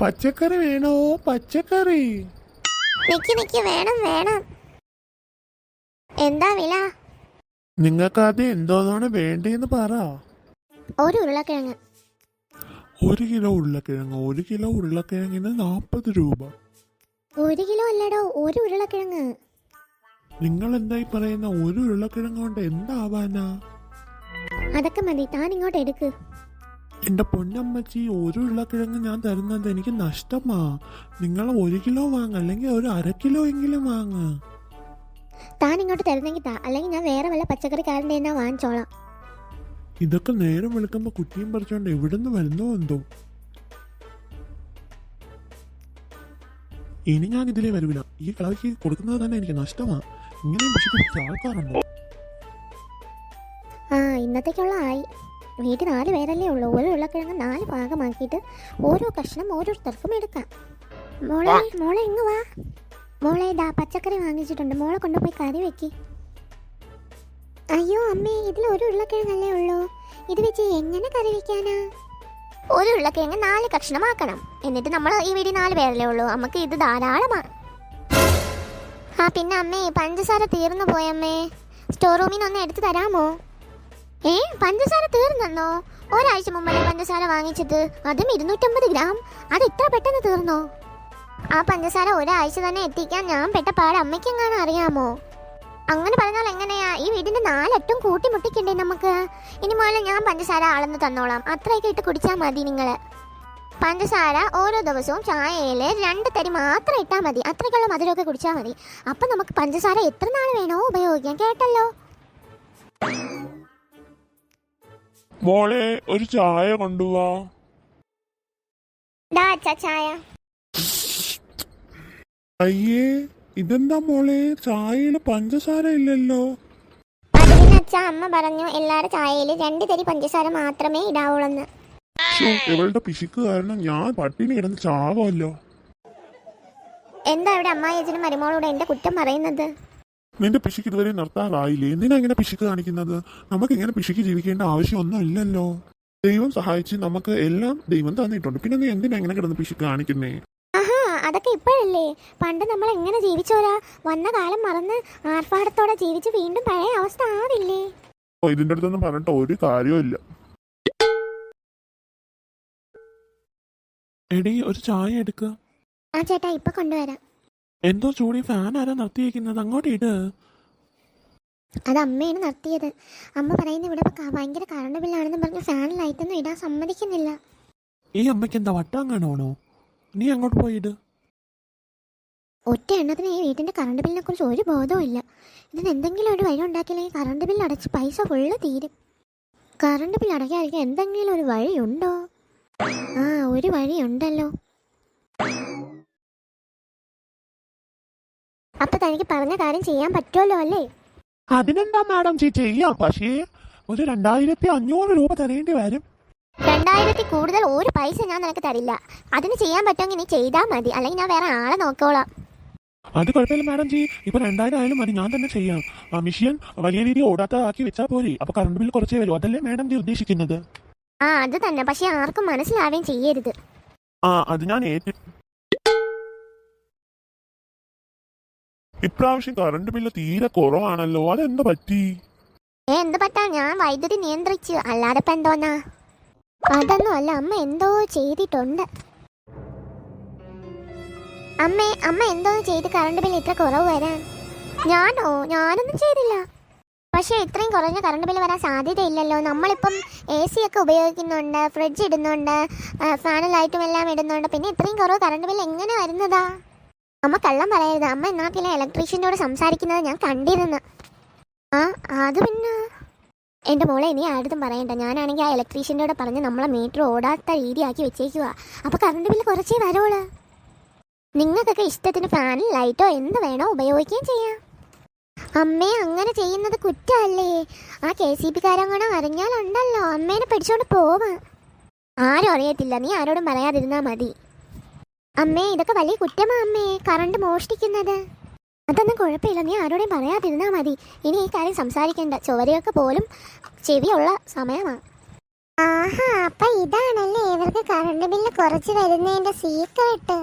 പച്ചക്കറി വേണോ? പച്ചക്കറി. നിക്ക് നിക്ക് വേണം വേണം. എന്താ വില? നിങ്ങൾക്ക് അത് എന്തോന്നാണ് വേണ്ടെന്ന് പറ. ഒരു ഉരുളക്കിഴങ്ങ്. ഒരു കിലോ ഉരുളക്കിഴങ്ങ് ഒരു കിലോ ഉരുളക്കിഴങ്ങിന് നാൽപ്പത് രൂപ. ഒരു കിലോ അല്ലടോ ഒരു ഉരുളക്കിഴങ്ങ്. നിങ്ങൾ എന്തായി പറയുന്ന? ഒരു ഉരുളക്കിഴങ്ങ് കൊണ്ട് എന്താവാനാ? അതൊക്കെ മതി താൻ ഇങ്ങോട്ട് എടുക്ക്. എന്റെ പൊന്നമ്മച്ചി ഒരു ഉരുളക്കിഴങ്ങ് ഞാൻ തരുന്നത് എനിക്ക് നഷ്ടമാ. നിങ്ങൾ ഒരു കിലോ വാങ്ങ അല്ലെങ്കിൽ ഒരു അര കിലോ എങ്കിലും വാങ്ങ. താൻ ഇങ്ങോട്ട് തരുന്നെങ്കിൽ താ അല്ലെങ്കിൽ ഞാൻ വേറെ വല്ല പച്ചക്കറിക്കാരന്റെ എന്നാ വാങ്ങിച്ചോളാം. ഇതൊക്കെ നേരം വിളിക്കുമ്പോ കുട്ടിയും പറിച്ചോണ്ട് എവിടുന്ന് വരുന്നോ എന്തോ. ഇനി ഞാൻ ഇതിലേ വരൂല. ഈ കളവിക്ക് കൊടുക്കുന്നത് തന്നെ എനിക്ക് നഷ്ടമാ. ഇങ്ങനെ ആൾക്കാരുണ്ടോ? ആ ഇന്നത്തേക്കുള്ള ആയി. വീട്ടിൽ നാല് പേരല്ലേ ഉള്ളൂ. ഒരു ഉരുളക്കിഴങ്ങ് നാല് ഭാഗമാക്കിയിട്ട് ഓരോ കഷ്ണം ഓരോരുത്തർക്കും എടുക്കാം. മോളെ മോളെ ഇങ്ങ് വാ. മോളെ ഇതാ പച്ചക്കറി വാങ്ങിച്ചിട്ടുണ്ട്. മോളെ കൊണ്ടുപോയി കറി വെക്കി. അയ്യോ അമ്മേ ഇതിൽ ഒരു ഉരുളക്കിഴങ്ങല്ലേ ഉള്ളൂ. ഇത് വെച്ച് എങ്ങനെ കറി വെക്കാനാ? ഒരു ഉരുളക്കിഴങ്ങ് നാല് കഷ്ണമാക്കണം. എന്നിട്ട് നമ്മൾ ഈ വീട്ടിൽ നാല് പേരല്ലേ ഉള്ളൂ. നമുക്ക് ഇത് ധാരാളമാണ് ആ പിന്നെ അമ്മേ പഞ്ചസാര തീർന്നു പോയമ്മേ സ്റ്റോർ റൂമിൽ നിന്ന് ഒന്ന് എടുത്തു തരാമോ? ഏ പഞ്ചസാര തീർന്നെന്നോ? ഒരാഴ്ച മുമ്പല്ലേ പഞ്ചസാര വാങ്ങിച്ചത്? അതും ഇരുന്നൂറ്റമ്പത് ഗ്രാം. അത് ഇത്ര പെട്ടെന്ന് തീർന്നോ? ആ പഞ്ചസാര ഒരാഴ്ച തന്നെ എത്തിക്കാൻ ഞാൻ പെട്ട പാട് അമ്മയ്ക്കെങ്ങാനും അറിയാമോ? അങ്ങനെ പറഞ്ഞാൽ എങ്ങനെയാ? ഈ വീടിന്റെ നാലറ്റും കൂട്ടിമുട്ടിക്കണ്ടേ നമുക്ക്? ഇനി മുതൽ ഞാൻ പഞ്ചസാര അളന്ന് തന്നോളാം. അത്രയൊക്കെ ഇട്ട് കുടിച്ചാൽ മതി നിങ്ങൾ പഞ്ചസാര ഓരോ ദിവസവും ചായയിൽ രണ്ട് തരി മാത്രം ഇട്ടാൽ മതി. അത്രയ്ക്കുള്ള മധുരമൊക്കെ കുടിച്ചാൽ മതി. അപ്പം നമുക്ക് പഞ്ചസാര എത്ര നാൾ വേണോ ഉപയോഗിക്കാം കേട്ടല്ലോ. മോളെ ഒരു ചായ കൊണ്ടുവാ. ചായ. അയ്യേ ഇതെന്താ മോളെ? ചായയിൽ പഞ്ചസാര ഇല്ലല്ലോ. അച്ഛാ അമ്മ പറഞ്ഞു എല്ലാരും ചായയിൽ രണ്ട് തരി പഞ്ചസാര മാത്രമേ ഇടാവുള്ളെന്ന്. ഇവളുടെ പിശുക്ക് കാരണം ഞാൻ പട്ടിണി കിടന്ന് ചാവല്ലോ. എന്താ ഇവിടെ അമ്മായി അച്ഛനും മരുമോളോട് എന്റെ കുറ്റം പറയുന്നത്? നിന്റെ പിശുക്ക് ഇതുവരെ നിർത്താറായില്ലേ? എന്തിനാ ഇങ്ങനെ പിശുക്ക് കാണിക്കുന്നത്? നമുക്ക് ഇങ്ങനെ പിശുക്ക് ജീവിക്കേണ്ട ആവശ്യമൊന്നും ഇല്ലല്ലോ ദൈവം സഹായിച്ച് നമുക്ക് എല്ലാം ദൈവം തന്നിട്ടുണ്ട്. പിന്നെ നീ എന്തിനാ ഇങ്ങനെ കിടന്ന് പിശുക്ക് കാണിക്കുന്നേ? അതൊക്കെ ഇപ്പോഴല്ലേ. പണ്ട് നമ്മൾ എങ്ങനെ ജീവിച്ചോരാ? വന്ന കാലം മറന്ന് ആർഭാടത്തോടെ ജീവിച്ച് വീണ്ടും പഴയ അവസ്ഥ ആവില്ലേ? ഓ ഇതിന്റെ അടുത്തൊന്നും പറഞ്ഞിട്ട് ഒരു കാര്യവും ഇല്ല. എടി ഒരു ചായ എടുക്കുക ആ ചേട്ടാ ഇപ്പൊ കൊണ്ടുവരാം. എന്തോ ചൂടി ഫാൻ ആരാ നിർത്തിയേക്കുന്നത്? അങ്ങോട്ട് ഇട്. അത് അമ്മയാണ് നടത്തിയത് അമ്മ പറയുന്ന ഇവിടെ ഇപ്പൊ ഭയങ്കര കറണ്ട് ബില്ലാണെന്ന് പറഞ്ഞ് ഫാൻ ലൈറ്റൊന്നും ഇടാൻ സമ്മതിക്കുന്നില്ല. ഈ അമ്മയ്ക്ക് എന്താ വട്ടം കാണുവാണോ? നീ അങ്ങോട്ട് പോയിട് ഒറ്റ എണ്ണത്തിന് ഈ വീട്ടിന്റെ കറണ്ട് ബില്ലിനെ കുറിച്ച് ഒരു ബോധവും ഇല്ല. ഇതിന് എന്തെങ്കിലും ഒരു വഴി ഉണ്ടാക്കിയില്ലെങ്കിൽ കറണ്ട് ബില്ല് അടച്ച് പൈസ ഫുള്ള് തീരും. കറണ്ട് ബില്ല് അടയ്ക്കാതിരിക്കാൻ എന്തെങ്കിലും ഒരു വഴിയുണ്ടോ? ആ ഒരു വഴിയുണ്ടല്ലോ. അപ്പൊ തനിക്ക് പറഞ്ഞ കാര്യം ചെയ്യാൻ പറ്റുമല്ലോ അല്ലേ? അതിനെന്താ മാഡം ചീ ചെയ്യാം പക്ഷേ ഒരു രണ്ടായിരത്തി അഞ്ഞൂറ് രൂപ തരേണ്ടി വരും. രണ്ടായിരത്തി കൂടുതൽ ഒരു പൈസ ഞാൻ നിനക്ക് തരില്ല. അതിന് ചെയ്യാൻ പറ്റുമെങ്കിൽ നീ ചെയ്താ മതി. അല്ലെങ്കിൽ ഞാൻ വേറെ ആളെ നോക്കോളാം. അത് കുഴപ്പമില്ല മാഡം ജി. ഇപ്പൊ രണ്ടായിരം ആയാലും മതി ഞാൻ തന്നെ ചെയ്യാം. ആ മിഷ്യൻ വലിയ രീതിയിൽ ഓടാത്തതാക്കി വെച്ചാൽ പോരെ. അപ്പൊ കറണ്ട് ബിൽ കുറച്ചേ വരും. അതല്ലേ മാഡം ജി ഉദ്ദേശിക്കുന്നത്? ആ അത് തന്നെ. പക്ഷെ ആർക്കും മനസ്സിലാവുകയും ചെയ്യരുത്. ആ അത് ഞാൻ ഏറ്റു ഇപ്രാവശ്യം കറണ്ട് ബില്ല് തീരെ കുറവാണല്ലോ. അതെന്താ പറ്റി? ഏ എന്ത് പറ്റാ? ഞാൻ വൈദ്യുതി നിയന്ത്രിച്ചു. അല്ലാതെ എന്തോന്നാ? അതൊന്നും അല്ല. അമ്മ എന്തോ ചെയ്തിട്ടുണ്ട്. അമ്മേ അമ്മ എന്തോ ചെയ്ത് കറണ്ട് ബില്ല് ഇത്ര കുറവ് വരാൻ? ഞാനോ? ഞാനൊന്നും ചെയ്തില്ല. പക്ഷേ ഇത്രയും കുറഞ്ഞ കറണ്ട് ബില്ല് വരാൻ സാധ്യതയില്ലല്ലോ. നമ്മളിപ്പം എ സി ഒക്കെ ഉപയോഗിക്കുന്നുണ്ട് ഫ്രിഡ്ജ് ഇടുന്നുണ്ട് ഫാനും ലൈറ്റും എല്ലാം ഇടുന്നുണ്ട്. പിന്നെ ഇത്രയും കുറവ് കറണ്ട് ബില്ല് എങ്ങനെ വരുന്നതാ? അമ്മ കള്ളം പറയരുത്. അമ്മ എന്നാക്കില്ല ഇലക്ട്രീഷ്യനോട് സംസാരിക്കുന്നത് ഞാൻ കണ്ടിരുന്നു. ആ അത് പിന്നെ എന്റെ മോളെ നീ ആരുടെ പറയണ്ട. ഞാനാണെങ്കിൽ ആ ഇലക്ട്രീഷ്യന്റെ പറഞ്ഞ് നമ്മളെ മീറ്റർ ഓടാത്ത രീതിയാക്കി വെച്ചേക്കുക അപ്പോൾ കറണ്ട് ബില്ല് കുറച്ചേ വരുള്ളൂ നിങ്ങൾക്കൊക്കെ ഇഷ്ടത്തിന് ഫാനും ലൈറ്റോ എന്ത് വേണോ ഉപയോഗിക്കുകയും ചെയ്യാം. അമ്മേ അങ്ങനെ ചെയ്യുന്നത് കുറ്റമല്ലേ? ആ കെ സി ബിക്കാരങ്ങനെ അറിഞ്ഞാലുണ്ടല്ലോ. അമ്മേനെ പിടിച്ചോണ്ട് പോവാ. ആരും അറിയത്തില്ല. നീ ആരോടും പറയാതിരുന്നാൽ മതി. അമ്മേ ഇതൊക്കെ വലിയ കുറ്റമാ അമ്മേ. കറണ്ട് മോഷ്ടിക്കുന്നത്. അതൊന്നും കുഴപ്പമില്ല. നീ ആരോടെയും പറയാതിരുന്നാ മതി. ഇനി ഈ കാര്യം സംസാരിക്കേണ്ട. ചുവരെയൊക്കെ പോലും ചെവിയുള്ള സമയമാണ് ആഹാ അപ്പൊ ഇതാണല്ലേ. ഇവർക്ക് കറണ്ട് ബില്ല് കുറച്ച് വരുന്നതിന്റെ സീക്രട്ട്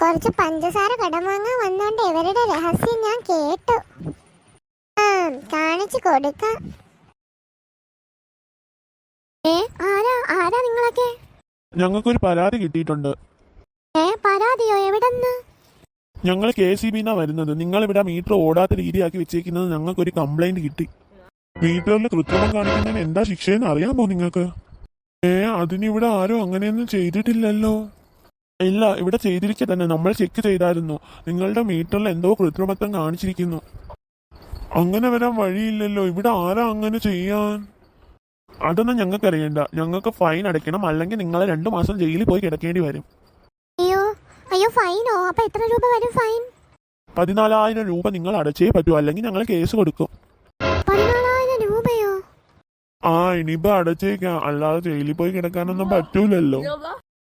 കുറച്ച് പഞ്ചസാര കടം വാങ്ങാൻ വന്നോണ്ട് ഇവരുടെ രഹസ്യം ഞാൻ കേട്ടു. ആ കാണിച്ചു കൊടുക്കാം. ഏ ആരാ? ആരാ നിങ്ങളൊക്കെ? ഞങ്ങൾക്കൊരു പരാതി കിട്ടിയിട്ടുണ്ട്. ഏ പരാതിയോ? ഞങ്ങൾ കെ സി ബിന്നാ വരുന്നത്. നിങ്ങൾ ഇവിടെ മീറ്റർ ഓടാത്ത രീതിയാക്കി വെച്ചേക്കുന്നത് ഞങ്ങൾക്കൊരു കംപ്ലൈന്റ് കിട്ടി. മീറ്ററിൽ കൃത്രിമം കാണിക്കുന്നതിന് എന്താ ശിക്ഷയെന്ന് അറിയാമോ നിങ്ങൾക്ക്? ഏ അതിനിവിടെ ആരും അങ്ങനെയൊന്നും ചെയ്തിട്ടില്ലല്ലോ. ഇല്ല ഇവിടെ ചെയ്തിരിക്കെ തന്നെ. നമ്മൾ ചെക്ക് ചെയ്തായിരുന്നു. നിങ്ങളുടെ മീറ്ററിൽ എന്തോ കൃത്രിമത്വം കാണിച്ചിരിക്കുന്നു. അങ്ങനെ വരാൻ വഴിയില്ലല്ലോ. ഇവിടെ ആരാ അങ്ങനെ ചെയ്യാൻ? അതൊന്നും ഞങ്ങൾക്ക് അറിയണ്ട ഞങ്ങൾക്ക് ഫൈൻ അടയ്ക്കണം. അല്ലെങ്കിൽ നിങ്ങളെ രണ്ടു മാസം ജയിലിൽ പോയി കിടക്കേണ്ടി വരും. അയ്യോ ഫൈനോ അപ്പൊ എത്ര രൂപ വരും? ഫൈൻ പതിനാലായിരം രൂപ നിങ്ങൾ അടച്ചേ പറ്റൂ. അല്ലെങ്കിൽ ഞങ്ങൾ കേസ് കൊടുക്കും. പതിനാലായിരം രൂപയോ? ആ ഇനിയിപ്പോ അടച്ചേക്കാം. അല്ലാതെ ജയിലിൽ പോയി കിടക്കാനൊന്നും പറ്റൂലല്ലോ.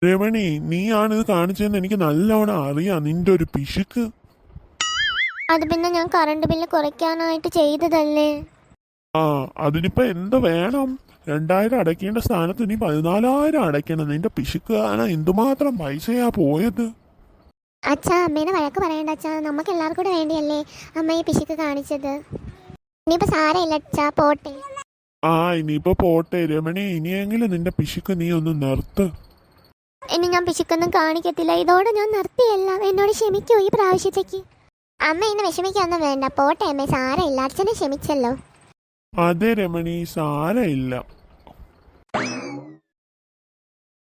രമണി നീയാണ് ഇത് കാണിച്ചതെന്ന് എനിക്ക് നല്ലവണ്ണം അറിയാം. നിന്റെ ഒരു പിശുക്ക്. അത് പിന്നെ ഞാൻ കറണ്ട് ബില്ല് കുറയ്ക്കാനായിട്ട് ചെയ്തതല്ലേ? ആ അതിനിപ്പോ എന്ത് വേണം? രണ്ടായിരം അടയ്ക്കേണ്ട സ്ഥാനത്ത് നീ പതിനാലായിരം അടയ്ക്കണം. നിന്റെ പിശുക്ക് കാണാൻ എന്തുമാത്രം പൈസയാ പോയത്? അച്ഛാ അമ്മേനെ വഴക്ക് പറയണ്ട അച്ഛാ. നമുക്ക് എല്ലാവർക്കും കൂടെ വേണ്ടിയല്ലേ അമ്മ ഈ പിശുക്ക് കാണിച്ചത്. ഇനിയിപ്പോ സാരമില്ല അച്ഛാ പോട്ടെ. ആ ഇനിയിപ്പോ പോട്ടെ. രമണി ഇനിയെങ്കിലും നിന്റെ പിശുക്ക് നീ ഒന്ന് നിർത്ത്. ഇനി ഞാൻ പിശുക്കൊന്നും കാണിക്കത്തില്ല. ഇതോടെ ഞാൻ നിർത്തിയല്ല. എന്നോട് ക്ഷമിക്കൂ ഈ പ്രാവശ്യത്തേക്ക്. അമ്മ ഇന്ന് വിഷമിക്കൊന്നും വേണ്ട. പോട്ടെ അമ്മേ സാരമില്ല. അച്ഛനെ ക്ഷമിച്ചല്ലോ. അതെ രമണി സാരമില്ല.